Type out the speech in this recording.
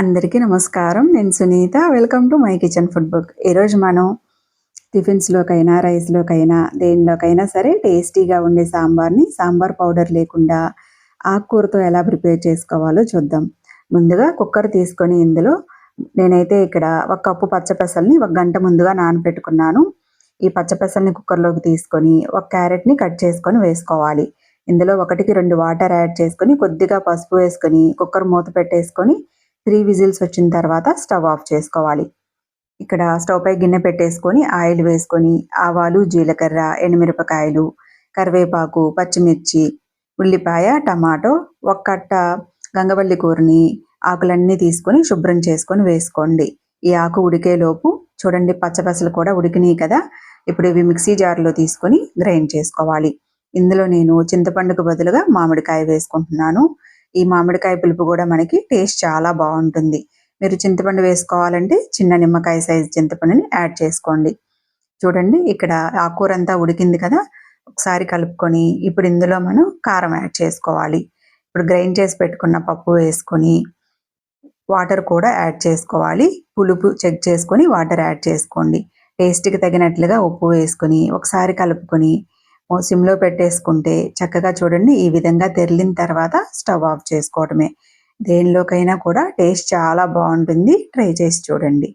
అందరికీ నమస్కారం. నేను Sunitha. Welcome to my kitchen food book ఈరోజు మనం టిఫిన్స్లోకైనా రైస్లోకైనా దేనిలోకైనా సరే టేస్టీగా ఉండే సాంబార్ని సాంబార్ పౌడర్ లేకుండా ఆకుకూరతో ఎలా ప్రిపేర్ చేసుకోవాలో చూద్దాం. ముందుగా కుక్కర్ తీసుకొని ఇందులో నేనైతే ఇక్కడ ఒక కప్పు పచ్చపెసల్ని ఒక గంట ముందుగా నానబెట్టుకున్నాను. ఈ పచ్చపెసల్ని కుక్కర్లోకి తీసుకొని ఒక క్యారెట్ని కట్ చేసుకొని వేసుకోవాలి. ఇందులో ఒకటికి రెండు వాటర్ యాడ్ చేసుకొని కొద్దిగా పసుపు వేసుకొని కుక్కర్ మూత పెట్టేసుకొని త్రీ విజిల్స్ వచ్చిన తర్వాత స్టవ్ ఆఫ్ చేసుకోవాలి. ఇక్కడ స్టవ్ పై గిన్నె పెట్టేసుకొని ఆయిల్ వేసుకొని ఆవాలు జీలకర్ర ఎండుమిరపకాయలు కరివేపాకు పచ్చిమిర్చి ఉల్లిపాయ టమాటో ఒక కట్ట గంగవల్లి కూరని ఆకులన్నీ తీసుకొని శుభ్రం చేసుకొని వేసుకోండి. ఈ ఆకు ఉడికేలోపు చూడండి పచ్చపసలు కూడా ఉడికినాయి కదా. ఇప్పుడు ఇవి మిక్సీ జార్లో తీసుకొని గ్రైండ్ చేసుకోవాలి. ఇందులో నేను చింతపండుకు బదులుగా మామిడికాయ వేసుకుంటున్నాను. ఈ మామిడికాయ పులుపు కూడా మనకి టేస్ట్ చాలా బాగుంటుంది. మీరు చింతపండు వేసుకోవాలంటే చిన్న నిమ్మకాయ సైజు చింతపండుని యాడ్ చేసుకోండి. చూడండి ఇక్కడ ఆకుకూర అంతా ఉడికింది కదా ఒకసారి కలుపుకొని ఇప్పుడు ఇందులో మనం కారం యాడ్ చేసుకోవాలి. ఇప్పుడు గ్రైండ్ చేసి పెట్టుకున్న పప్పు వేసుకొని వాటర్ కూడా యాడ్ చేసుకోవాలి. పులుపు చెక్ చేసుకొని వాటర్ యాడ్ చేసుకోండి. టేస్ట్కి తగినట్లుగా ఉప్పు వేసుకొని ఒకసారి కలుపుకొని సిమ్లో పెట్టేసుకుంటే చక్కగా చూడండి ఈ విధంగా తెరిలిన తర్వాత స్టవ్ ఆఫ్ చేసుకోవడమే. దేనిలోకైనా కూడా టేస్ట్ చాలా బాగుంటుంది. ట్రై చేసి చూడండి.